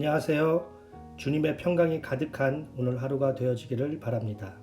안녕하세요. 주님의 평강이 가득한 오늘 하루가 되어지기를 바랍니다.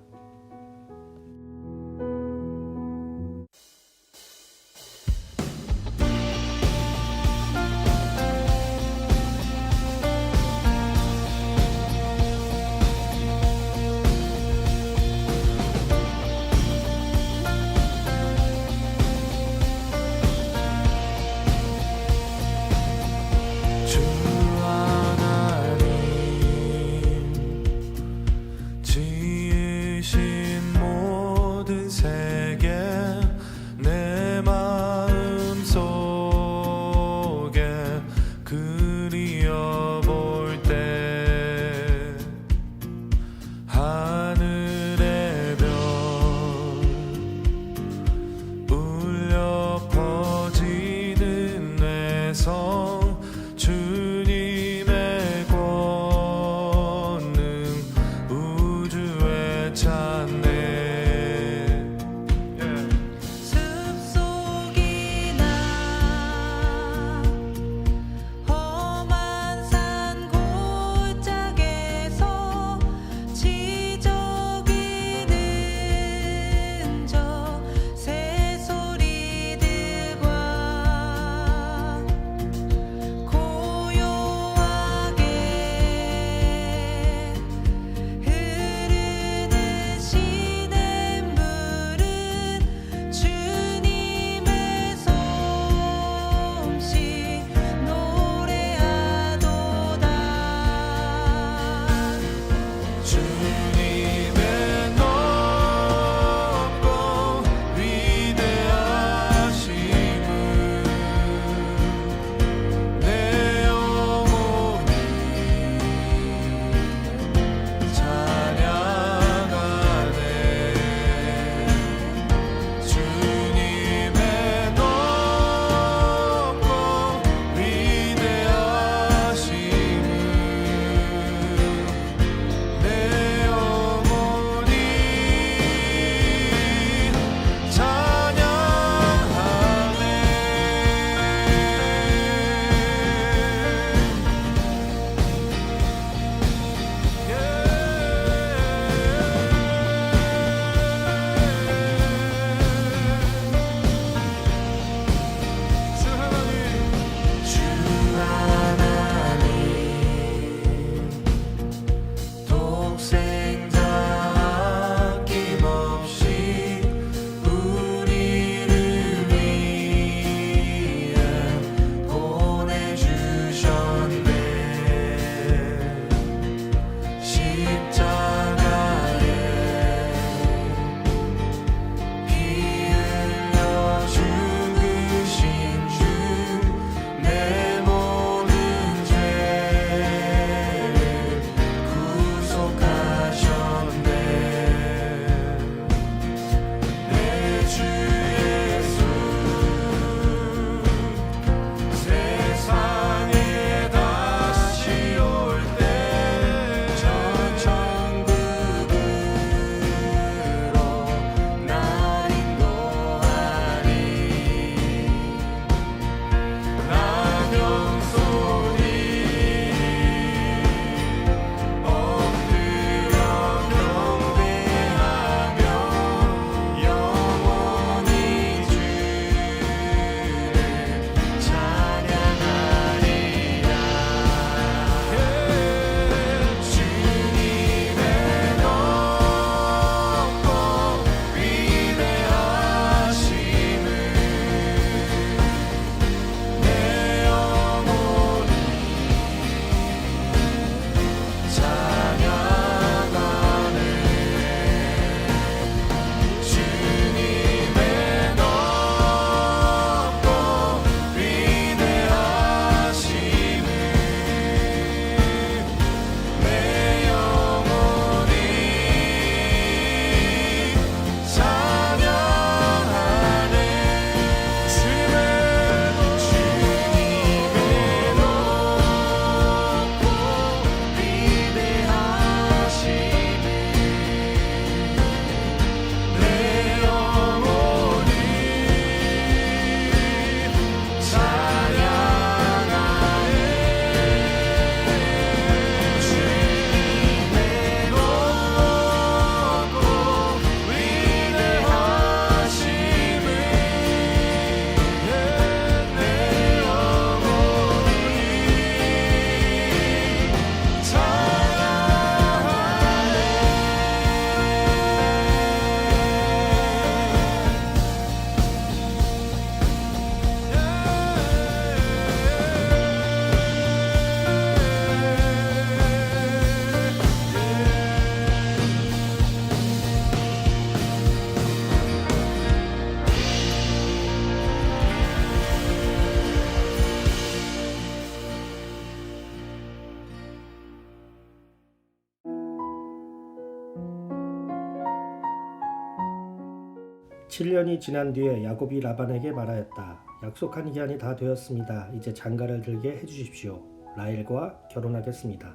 7년이 지난 뒤에 야곱이 라반에게 말하였다. 약속한 기한이 다 되었습니다. 이제 장가를 들게 해주십시오. 라헬과 결혼하겠습니다.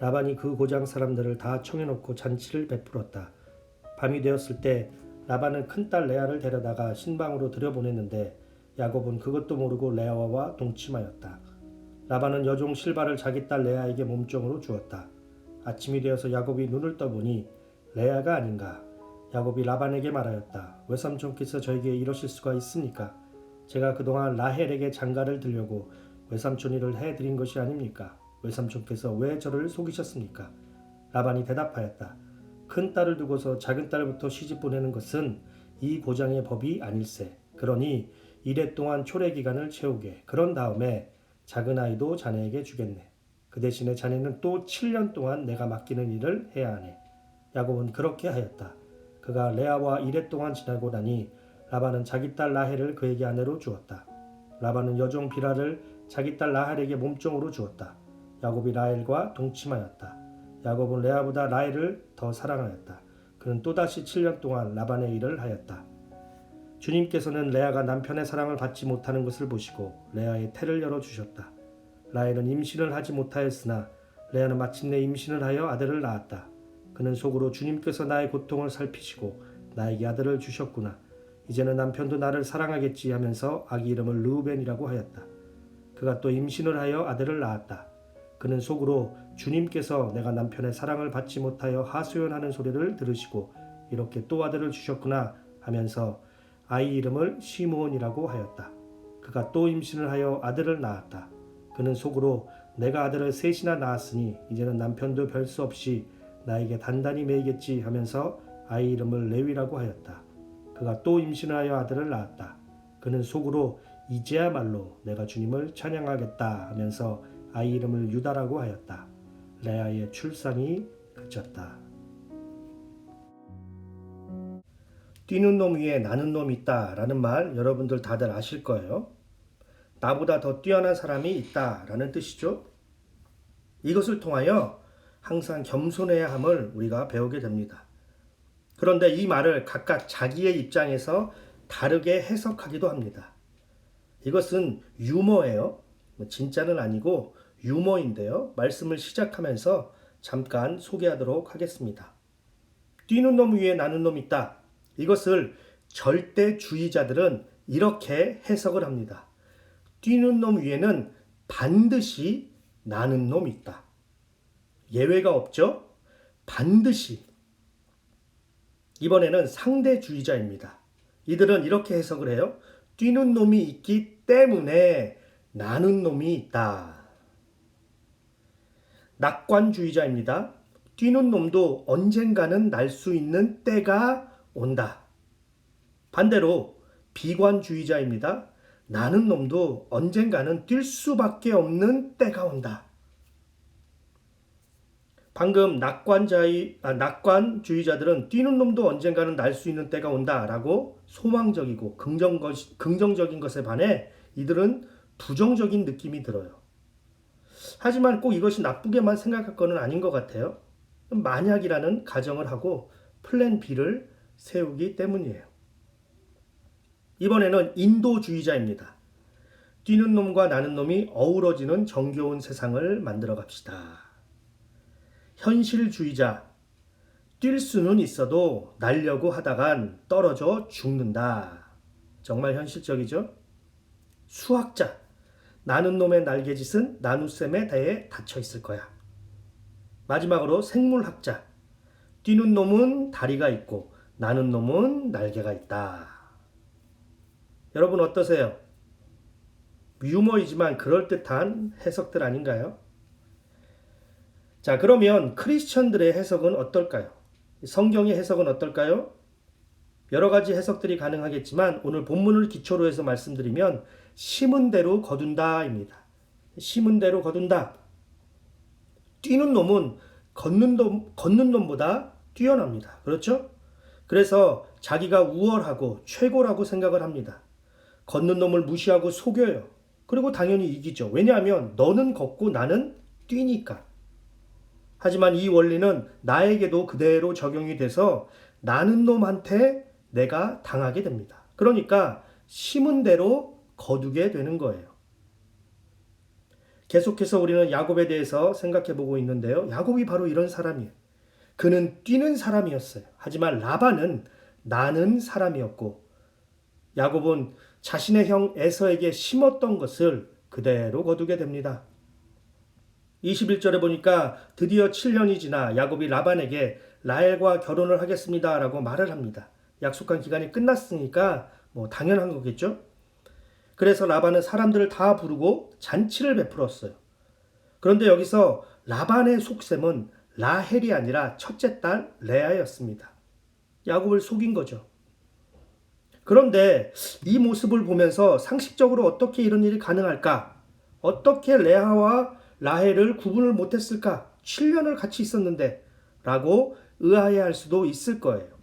라반이 그 고장 사람들을 다 청해놓고 잔치를 베풀었다. 밤이 되었을 때 라반은 큰딸 레아를 데려다가 신방으로 들여보냈는데 야곱은 그것도 모르고 레아와 동침하였다. 라반은 여종 실바를 자기 딸 레아에게 몸종으로 주었다. 아침이 되어서 야곱이 눈을 떠보니 레아가 아닌가. 야곱이 라반에게 말하였다. 외삼촌께서 저에게 이러실 수가 있습니까? 제가 그동안 라헬에게 장가를 들려고 외삼촌 일을 해드린 것이 아닙니까? 외삼촌께서 왜 저를 속이셨습니까? 라반이 대답하였다. 큰 딸을 두고서 작은 딸부터 시집 보내는 것은 이 고장의 법이 아닐세. 그러니 이래 동안 초래 기간을 채우게. 그런 다음에 작은 아이도 자네에게 주겠네. 그 대신에 자네는 또 7년 동안 내가 맡기는 일을 해야 하네. 야곱은 그렇게 하였다. 그가 레아와 이래 동안 지나고 나니 라반은 자기 딸 라헬을 그에게 아내로 주었다. 라반은 여종 비라를 자기 딸 라헬에게 몸종으로 주었다. 야곱이 라헬과 동침하였다. 야곱은 레아보다 라헬을 더 사랑하였다. 그는 또다시 7년 동안 라반의 일을 하였다. 주님께서는 레아가 남편의 사랑을 받지 못하는 것을 보시고 레아의 태를 열어 주셨다. 라헬은 임신을 하지 못하였으나 레아는 마침내 임신을 하여 아들을 낳았다. 그는 속으로 주님께서 나의 고통을 살피시고 나에게 아들을 주셨구나. 이제는 남편도 나를 사랑하겠지 하면서 아기 이름을 르우벤이라고 하였다. 그가 또 임신을 하여 아들을 낳았다. 그는 속으로 주님께서 내가 남편의 사랑을 받지 못하여 하소연하는 소리를 들으시고 이렇게 또 아들을 주셨구나 하면서 아이 이름을 시므온이라고 하였다. 그가 또 임신을 하여 아들을 낳았다. 그는 속으로 내가 아들을 셋이나 낳았으니 이제는 남편도 별 수 없이 나에게 단단히 매이겠지 하면서 아이 이름을 레위라고 하였다. 그가 또 임신하여 아들을 낳았다. 그는 속으로 이제야말로 내가 주님을 찬양하겠다 하면서 아이 이름을 유다라고 하였다. 레아의 출산이 그쳤다. 뛰는 놈 위에 나는 놈 있다 라는 말 여러분들 다들 아실 거예요. 나보다 더 뛰어난 사람이 있다 라는 뜻이죠. 이것을 통하여 항상 겸손해야 함을 우리가 배우게 됩니다. 그런데 이 말을 각각 자기의 입장에서 다르게 해석하기도 합니다. 이것은 유머예요. 뭐 진짜는 아니고 유머인데요. 말씀을 시작하면서 잠깐 소개하도록 하겠습니다. 뛰는 놈 위에 나는 놈 있다. 이것을 절대주의자들은 이렇게 해석을 합니다. 뛰는 놈 위에는 반드시 나는 놈 있다. 예외가 없죠? 반드시. 이번에는 상대주의자입니다. 이들은 이렇게 해석을 해요. 뛰는 놈이 있기 때문에 나는 놈이 있다. 낙관주의자입니다. 뛰는 놈도 언젠가는 날 수 있는 때가 온다. 반대로 비관주의자입니다. 나는 놈도 언젠가는 뛸 수밖에 없는 때가 온다. 방금 낙관자의 아, 낙관주의자들은 뛰는 놈도 언젠가는 날 수 있는 때가 온다라고 소망적이고 긍정 것, 긍정적인 것에 반해 이들은 부정적인 느낌이 들어요. 하지만 꼭 이것이 나쁘게만 생각할 것은 아닌 것 같아요. 만약이라는 가정을 하고 플랜 B를 세우기 때문이에요. 이번에는 인도주의자입니다. 뛰는 놈과 나는 놈이 어우러지는 정겨운 세상을 만들어 갑시다. 현실주의자. 뛸 수는 있어도 날려고 하다간 떨어져 죽는다. 정말 현실적이죠? 수학자. 나는 놈의 날개짓은 나눗셈에 대해 닫혀 있을 거야. 마지막으로 생물학자. 뛰는 놈은 다리가 있고 나는 놈은 날개가 있다. 여러분 어떠세요? 유머이지만 그럴듯한 해석들 아닌가요? 자, 그러면 크리스천들의 해석은 어떨까요? 성경의 해석은 어떨까요? 여러 가지 해석들이 가능하겠지만 오늘 본문을 기초로 해서 말씀드리면 심은 대로 거둔다입니다. 심은 대로 거둔다. 뛰는 놈은 걷는 놈, 걷는 놈보다 뛰어납니다. 그렇죠? 그래서 자기가 우월하고 최고라고 생각을 합니다. 걷는 놈을 무시하고 속여요. 그리고 당연히 이기죠. 왜냐하면 너는 걷고 나는 뛰니까. 하지만 이 원리는 나에게도 그대로 적용이 돼서 나는 놈한테 내가 당하게 됩니다. 그러니까 심은 대로 거두게 되는 거예요. 계속해서 우리는 야곱에 대해서 생각해 보고 있는데요. 야곱이 바로 이런 사람이에요. 그는 뛰는 사람이었어요. 하지만 라반은 나는 사람이었고 야곱은 자신의 형 에서에게 심었던 것을 그대로 거두게 됩니다. 21절에 보니까 드디어 7년이 지나 야곱이 라반에게 라헬과 결혼을 하겠습니다라고 말을 합니다. 약속한 기간이 끝났으니까 뭐 당연한 거겠죠? 그래서 라반은 사람들을 다 부르고 잔치를 베풀었어요. 그런데 여기서 라반의 속셈은 라헬이 아니라 첫째 딸 레아였습니다. 야곱을 속인 거죠. 그런데 이 모습을 보면서 상식적으로 어떻게 이런 일이 가능할까? 어떻게 레아와 라헬을 구분을 못했을까? 7년을 같이 있었는데 라고 의아해할 수도 있을 거예요.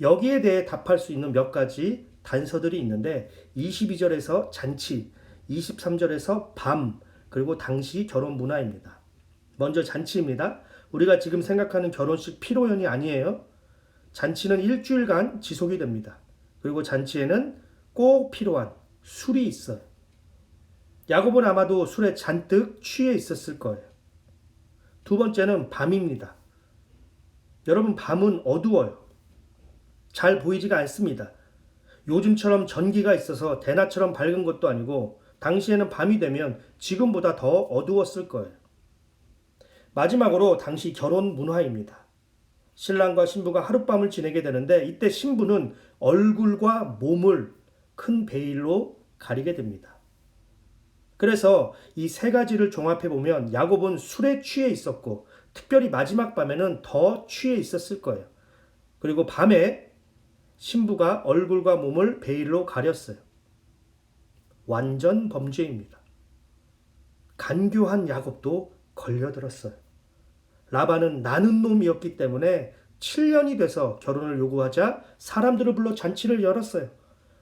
여기에 대해 답할 수 있는 몇 가지 단서들이 있는데 22절에서 잔치, 23절에서 밤, 그리고 당시 결혼 문화입니다. 먼저 잔치입니다. 우리가 지금 생각하는 결혼식 피로연이 아니에요. 잔치는 일주일간 지속이 됩니다. 그리고 잔치에는 꼭 필요한 술이 있어요. 야곱은 아마도 술에 잔뜩 취해 있었을 거예요. 두 번째는 밤입니다. 여러분, 밤은 어두워요. 잘 보이지가 않습니다. 요즘처럼 전기가 있어서 대낮처럼 밝은 것도 아니고 당시에는 밤이 되면 지금보다 더 어두웠을 거예요. 마지막으로 당시 결혼 문화입니다. 신랑과 신부가 하룻밤을 지내게 되는데 이때 신부는 얼굴과 몸을 큰 베일로 가리게 됩니다. 그래서 이 세 가지를 종합해 보면 야곱은 술에 취해 있었고 특별히 마지막 밤에는 더 취해 있었을 거예요. 그리고 밤에 신부가 얼굴과 몸을 베일로 가렸어요. 완전 범죄입니다. 간교한 야곱도 걸려들었어요. 라반은 나는 놈이었기 때문에 7년이 돼서 결혼을 요구하자 사람들을 불러 잔치를 열었어요.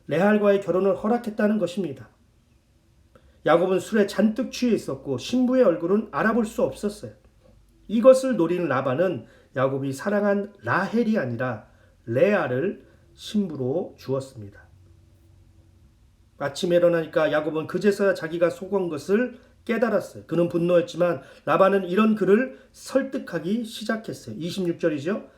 레알과의 결혼을 허락했다는 것입니다. 야곱은 술에 잔뜩 취해 있었고 신부의 얼굴은 알아볼 수 없었어요. 이것을 노린 라반은 야곱이 사랑한 라헬이 아니라 레아를 신부로 주었습니다. 아침에 일어나니까 야곱은 그제서야 자기가 속은 것을 깨달았어요. 그는 분노했지만 라반은 이런 그를 설득하기 시작했어요. 26절이죠.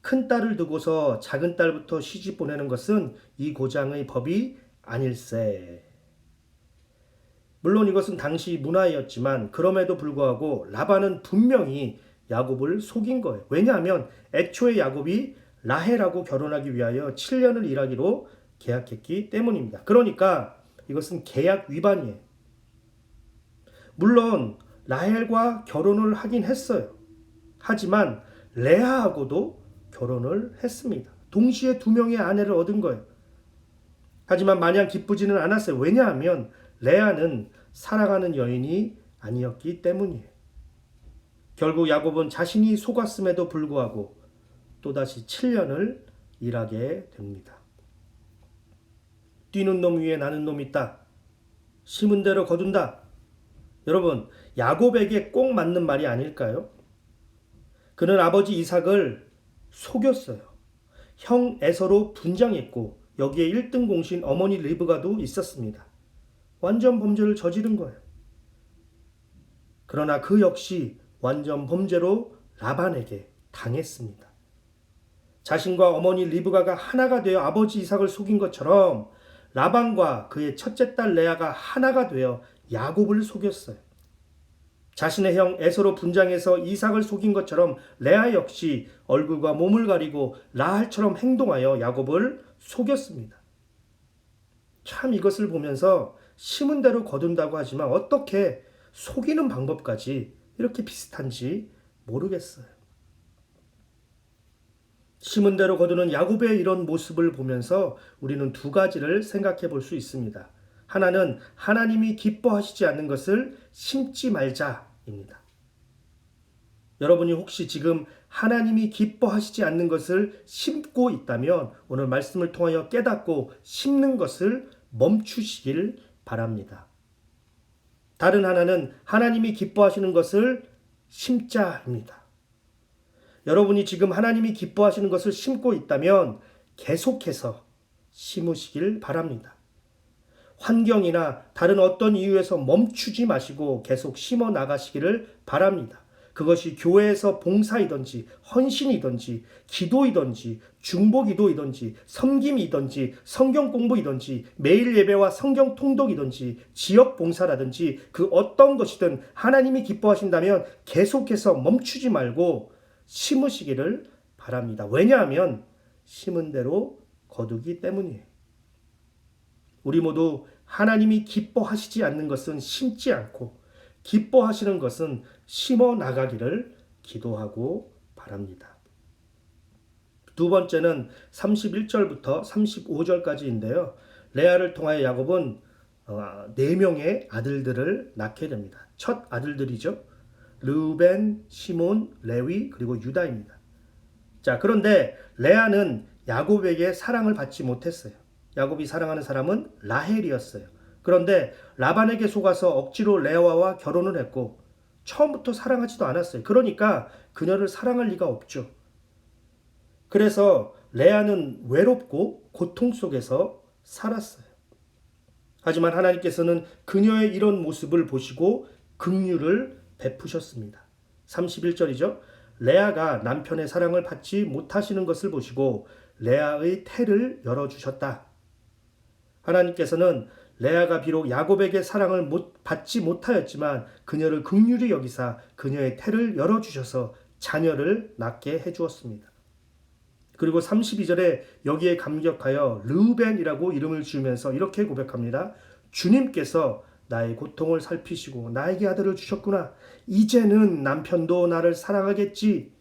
큰 딸을 두고서 작은 딸부터 시집 보내는 것은 이 고장의 법이 아닐세. 물론 이것은 당시 문화였지만 그럼에도 불구하고 라반은 분명히 야곱을 속인 거예요. 왜냐하면 애초에 야곱이 라헬하고 결혼하기 위하여 7년을 일하기로 계약했기 때문입니다. 그러니까 이것은 계약 위반이에요. 물론 라헬과 결혼을 하긴 했어요. 하지만 레아하고도 결혼을 했습니다. 동시에 두 명의 아내를 얻은 거예요. 하지만 마냥 기쁘지는 않았어요. 왜냐하면 레아는 사랑하는 여인이 아니었기 때문이에요. 결국 야곱은 자신이 속았음에도 불구하고 또다시 7년을 일하게 됩니다. 뛰는 놈 위에 나는 놈 있다. 심은 대로 거둔다. 여러분, 야곱에게 꼭 맞는 말이 아닐까요? 그는 아버지 이삭을 속였어요. 형 에서로 분장했고 여기에 1등 공신 어머니 리브가도 있었습니다. 완전 범죄를 저지른 거예요. 그러나 그 역시 완전 범죄로 라반에게 당했습니다. 자신과 어머니 리브가가 하나가 되어 아버지 이삭을 속인 것처럼 라반과 그의 첫째 딸 레아가 하나가 되어 야곱을 속였어요. 자신의 형 에서로 분장해서 이삭을 속인 것처럼 레아 역시 얼굴과 몸을 가리고 라할처럼 행동하여 야곱을 속였습니다. 참 이것을 보면서 심은 대로 거둔다고 하지만 어떻게 속이는 방법까지 이렇게 비슷한지 모르겠어요. 심은 대로 거두는 야곱의 이런 모습을 보면서 우리는 두 가지를 생각해 볼 수 있습니다. 하나는 하나님이 기뻐하시지 않는 것을 심지 말자입니다. 여러분이 혹시 지금 하나님이 기뻐하시지 않는 것을 심고 있다면 오늘 말씀을 통하여 깨닫고 심는 것을 멈추시길 바랍니다. 다른 하나는 하나님이 기뻐하시는 것을 심자입니다. 여러분이 지금 하나님이 기뻐하시는 것을 심고 있다면 계속해서 심으시길 바랍니다. 환경이나 다른 어떤 이유에서 멈추지 마시고 계속 심어 나가시기를 바랍니다. 그것이 교회에서 봉사이든지 헌신이든지 기도이든지 중보기도이든지 섬김이든지 성경 공부이든지 매일 예배와 성경 통독이든지 지역 봉사라든지 그 어떤 것이든 하나님이 기뻐하신다면 계속해서 멈추지 말고 심으시기를 바랍니다. 왜냐하면 심은 대로 거두기 때문이에요. 우리 모두 하나님이 기뻐하시지 않는 것은 심지 않고 기뻐하시는 것은 심어 나가기를 기도하고 바랍니다. 두 번째는 31절부터 35절까지인데요. 레아를 통하여 야곱은 네 명의 아들들을 낳게 됩니다. 첫 아들들이죠. 르벤, 시몬, 레위 그리고 유다입니다. 자, 그런데 레아는 야곱에게 사랑을 받지 못했어요. 야곱이 사랑하는 사람은 라헬이었어요. 그런데 라반에게 속아서 억지로 레아와 결혼을 했고 처음부터 사랑하지도 않았어요. 그러니까 그녀를 사랑할 리가 없죠. 그래서 레아는 외롭고 고통 속에서 살았어요. 하지만 하나님께서는 그녀의 이런 모습을 보시고 긍휼을 베푸셨습니다. 31절이죠. 레아가 남편의 사랑을 받지 못하시는 것을 보시고 레아의 태를 열어 주셨다. 하나님께서는 레아가 비록 야곱에게 사랑을 못, 받지 못하였지만 그녀를 극률히 여기사 그녀의 태를 열어 주셔서 자녀를 낳게 해 주었습니다. 그리고 32절에 여기에 감격하여 르벤이라고 이름을 지으면서 이렇게 고백합니다. 주님께서 나의 고통을 살피시고 나에게 아들을 주셨구나. 이제는 남편도 나를 사랑하겠지.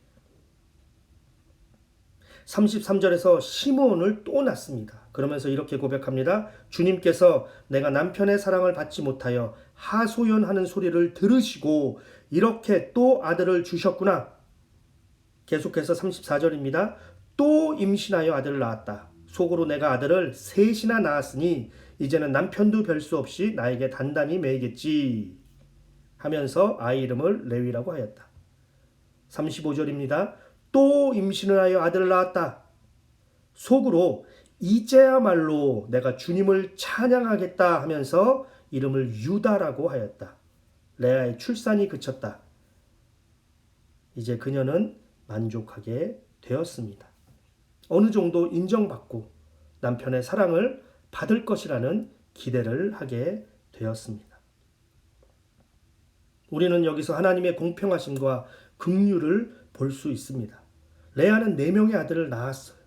33절에서 시므온을 또 낳습니다. 그러면서 이렇게 고백합니다. 주님께서 내가 남편의 사랑을 받지 못하여 하소연하는 소리를 들으시고 이렇게 또 아들을 주셨구나. 계속해서 34절입니다. 또 임신하여 아들을 낳았다. 속으로 내가 아들을 셋이나 낳았으니 이제는 남편도 별 수 없이 나에게 단단히 매이겠지. 하면서 아이 이름을 레위라고 하였다. 35절입니다. 또 임신을 하여 아들을 낳았다. 속으로 이제야말로 내가 주님을 찬양하겠다 하면서 이름을 유다라고 하였다. 레아의 출산이 그쳤다. 이제 그녀는 만족하게 되었습니다. 어느 정도 인정받고 남편의 사랑을 받을 것이라는 기대를 하게 되었습니다. 우리는 여기서 하나님의 공평하심과 긍휼을 볼 수 있습니다. 레아는 네 명의 아들을 낳았어요.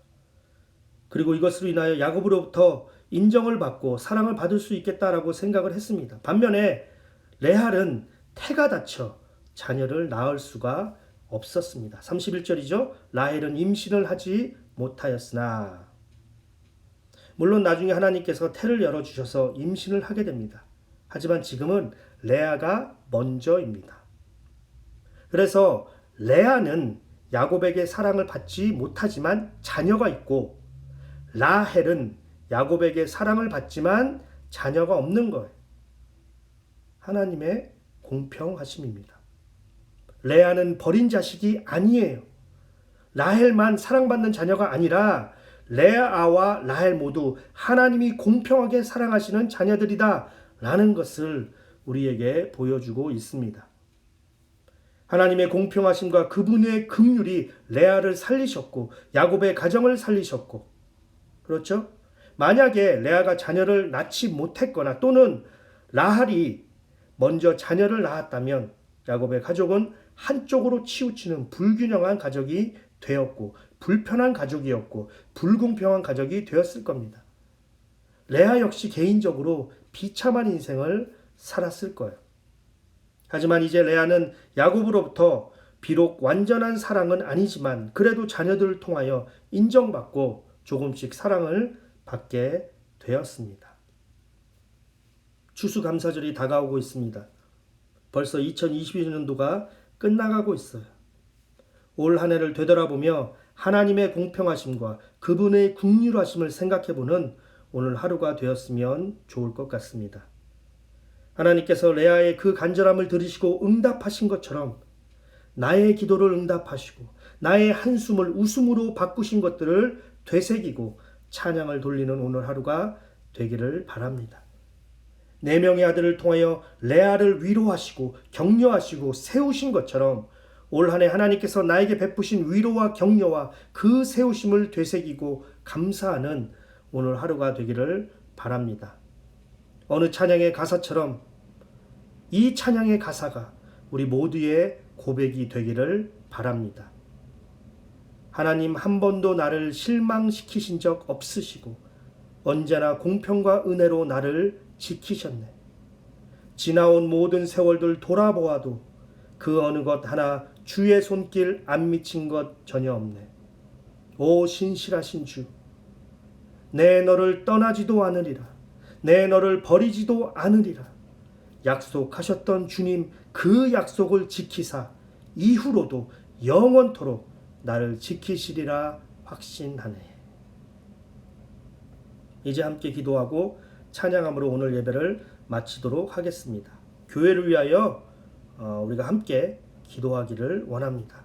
그리고 이것으로 인하여 야곱으로부터 인정을 받고 사랑을 받을 수 있겠다라고 생각을 했습니다. 반면에 레할은 태가 다쳐 자녀를 낳을 수가 없었습니다. 31절이죠. 라헬은 임신을 하지 못하였으나 물론 나중에 하나님께서 태를 열어 주셔서 임신을 하게 됩니다. 하지만 지금은 레아가 먼저입니다. 그래서 레아는 야곱에게 사랑을 받지 못하지만 자녀가 있고 라헬은 야곱에게 사랑을 받지만 자녀가 없는 거예요. 하나님의 공평하심입니다. 레아는 버린 자식이 아니에요. 라헬만 사랑받는 자녀가 아니라 레아와 라헬 모두 하나님이 공평하게 사랑하시는 자녀들이다. 라는 것을 우리에게 보여주고 있습니다. 하나님의 공평하심과 그분의 긍휼이 레아를 살리셨고 야곱의 가정을 살리셨고 그렇죠? 만약에 레아가 자녀를 낳지 못했거나 또는 라할이 먼저 자녀를 낳았다면 야곱의 가족은 한쪽으로 치우치는 불균형한 가족이 되었고 불편한 가족이었고 불공평한 가족이 되었을 겁니다. 레아 역시 개인적으로 비참한 인생을 살았을 거예요. 하지만 이제 레아는 야곱으로부터 비록 완전한 사랑은 아니지만 그래도 자녀들을 통하여 인정받고 조금씩 사랑을 받게 되었습니다. 추수감사절이 다가오고 있습니다. 벌써 2022년도가 끝나가고 있어요. 올 한 해를 되돌아보며 하나님의 공평하심과 그분의 국률하심을 생각해보는 오늘 하루가 되었으면 좋을 것 같습니다. 하나님께서 레아의 그 간절함을 들으시고 응답하신 것처럼 나의 기도를 응답하시고 나의 한숨을 웃음으로 바꾸신 것들을 되새기고 찬양을 돌리는 오늘 하루가 되기를 바랍니다. 네 명의 아들을 통하여 레아를 위로하시고 격려하시고 세우신 것처럼 올 한해 하나님께서 나에게 베푸신 위로와 격려와 그 세우심을 되새기고 감사하는 오늘 하루가 되기를 바랍니다. 어느 찬양의 가사처럼 이 찬양의 가사가 우리 모두의 고백이 되기를 바랍니다. 하나님 한 번도 나를 실망시키신 적 없으시고 언제나 공평과 은혜로 나를 지키셨네. 지나온 모든 세월들 돌아보아도 그 어느 것 하나 주의 손길 안 미친 것 전혀 없네. 오 신실하신 주, 내 너를 떠나지도 않으리라. 내 너를 버리지도 않으리라. 약속하셨던 주님 그 약속을 지키사 이후로도 영원토록 나를 지키시리라 확신하네. 이제 함께 기도하고 찬양함으로 오늘 예배를 마치도록 하겠습니다. 교회를 위하여 어, 우리가 함께 기도하기를 원합니다.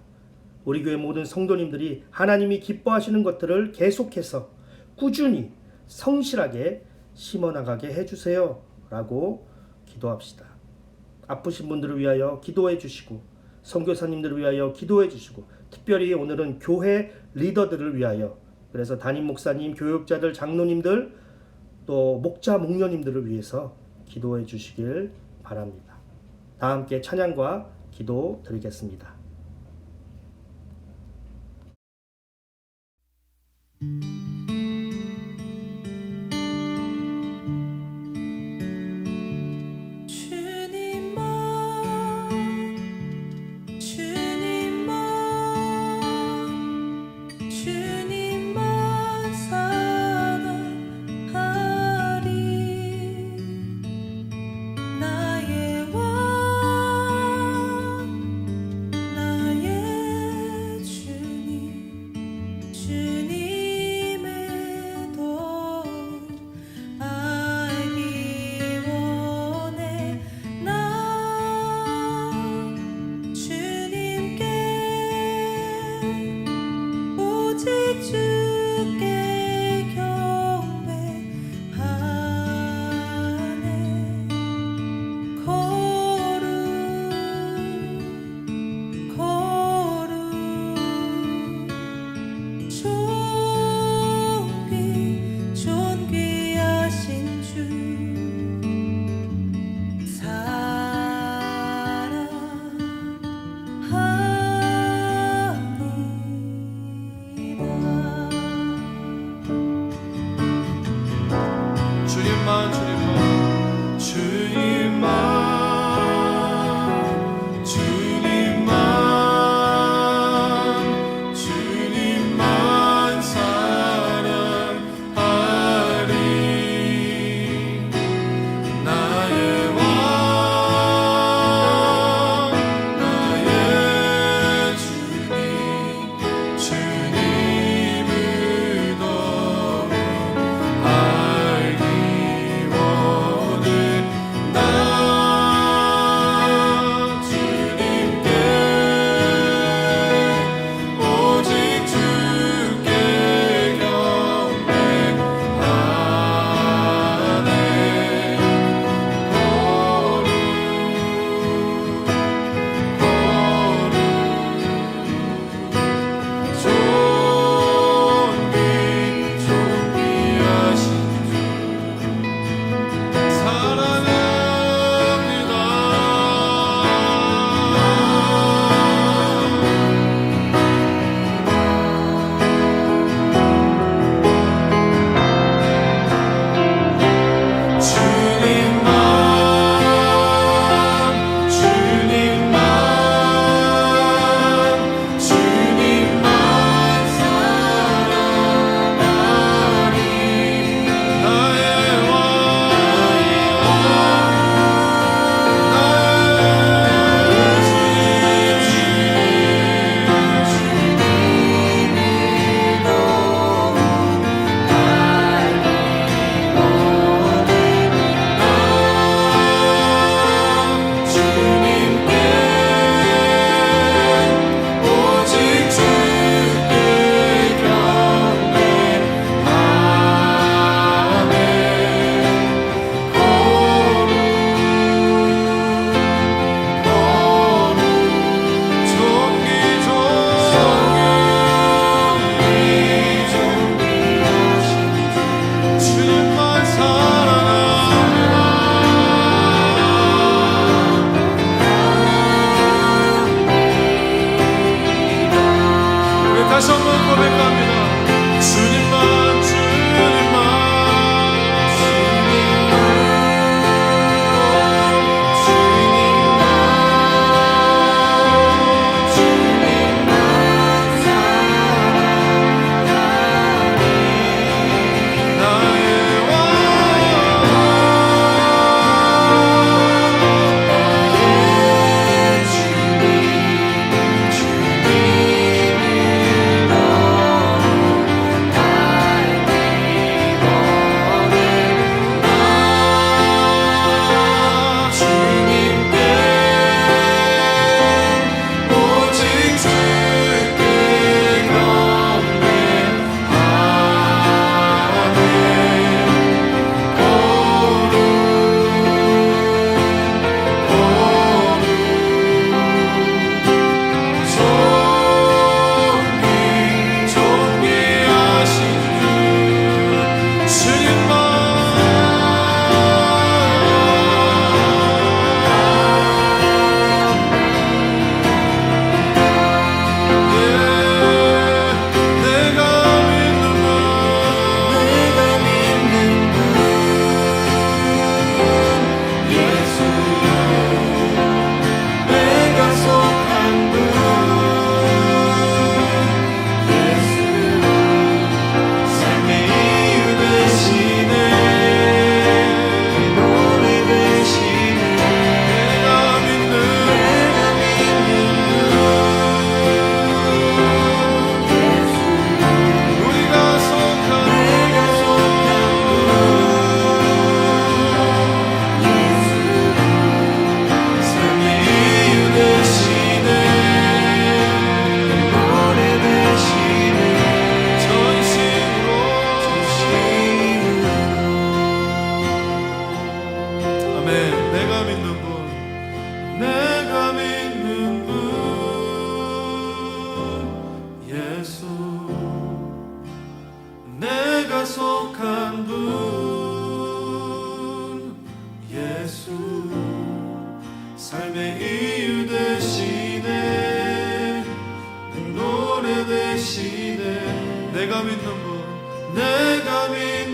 우리 교회 모든 성도님들이 하나님이 기뻐하시는 것들을 계속해서 꾸준히 성실하게 심어 나가게 해주세요. 라고 기도합시다. 아프신 분들을 위하여 기도해 주시고, 선교사님들을 위하여 기도해 주시고, 특별히 오늘은 교회 리더들을 위하여, 그래서 담임 목사님, 교육자들, 장로님들, 또 목자, 목녀님들을 위해서 기도해 주시길 바랍니다. 다 함께 찬양과 기도 드리겠습니다. 속한 분 예수. 삶의 이유 대신에 늘 그 노래 대신에 내가 믿는 분 내가 믿는